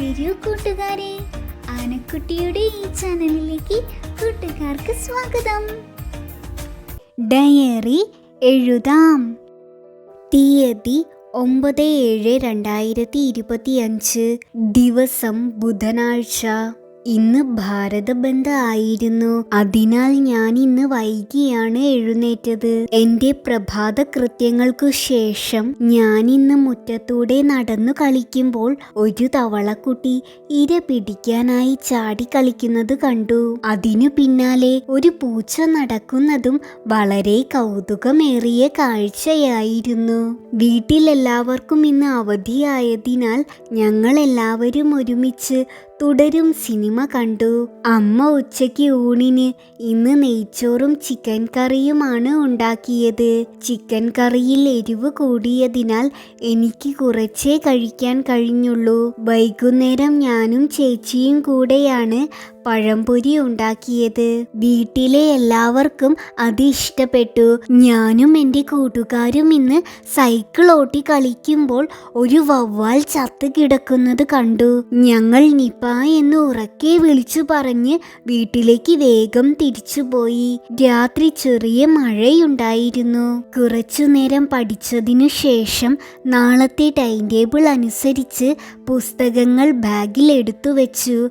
വരൂ കൂട്ടുകാരെ. ആനക്കുട്ടിയുടെ ഈ ചാനലിലേക്ക് കൂട്ടുകാർക്ക് സ്വാഗതം. ഡയറി എഴുതാം. തീയതി ഒമ്പത് ഏഴ് രണ്ടായിരത്തി ഇരുപത്തിയഞ്ച്. ദിവസം ബുധനാഴ്ച. ഇന്ന് ഭാരത ബന്ദ് ആയിരുന്നു അതിനാൽ ഞാൻ ഇന്ന് വൈകിയാണ് എഴുന്നേറ്റത്. എന്റെ പ്രഭാത കൃത്യങ്ങൾക്കു ശേഷം ഞാൻ ഇന്ന് മുറ്റത്തൂടെ നടന്നു കളിക്കുമ്പോൾ ഒരു തവളക്കുട്ടി ഇര പിടിക്കാനായി ചാടി കളിക്കുന്നത് കണ്ടു. അതിനു പിന്നാലെ ഒരു പൂച്ച നടക്കുന്നതും വളരെ കൗതുകമേറിയ കാഴ്ചയായിരുന്നു. വീട്ടിലെല്ലാവർക്കും ഇന്ന് അവധിയായതിനാൽ ഞങ്ങൾ എല്ലാവരും ഒരുമിച്ച് തുടരും സിനിമ കണ്ടു. അമ്മ ഉച്ചയ്ക്ക് ഊണിന് ഇന്ന് നെയ്ച്ചോറും ചിക്കൻ കറിയുമാണ് ഉണ്ടാക്കിയത്. ചിക്കൻ കറിയിൽ എരിവ് കൂടിയതിനാൽ എനിക്ക് കുറച്ചേ കഴിക്കാൻ കഴിഞ്ഞുള്ളൂ. വൈകുന്നേരം ഞാനും ചേച്ചിയും കൂടെയാണ് പഴംപൊരി ഉണ്ടാക്കിയത്. വീട്ടിലെ എല്ലാവർക്കും അത് ഇഷ്ടപ്പെട്ടു. ഞാനും എന്റെ കൂട്ടുകാരും ഇന്ന് സൈക്കിൾ ഓട്ടി കളിക്കുമ്പോൾ ഒരു വവ്വാൽ ചത്ത് കിടക്കുന്നത് കണ്ടു. ഞങ്ങൾ നിപ്പ എന്ന് ഉറക്കെ വിളിച്ചു പറഞ്ഞ് വീട്ടിലേക്ക് വേഗം തിരിച്ചുപോയി രാത്രി ചെറിയ മഴയുണ്ടായിരുന്നു. കുറച്ചു നേരം പഠിച്ചതിനു ശേഷം നാളത്തെ ടൈം ടേബിൾ അനുസരിച്ച് പുസ്തകങ്ങൾ ബാഗിൽ എടുത്തു വെച്ചു.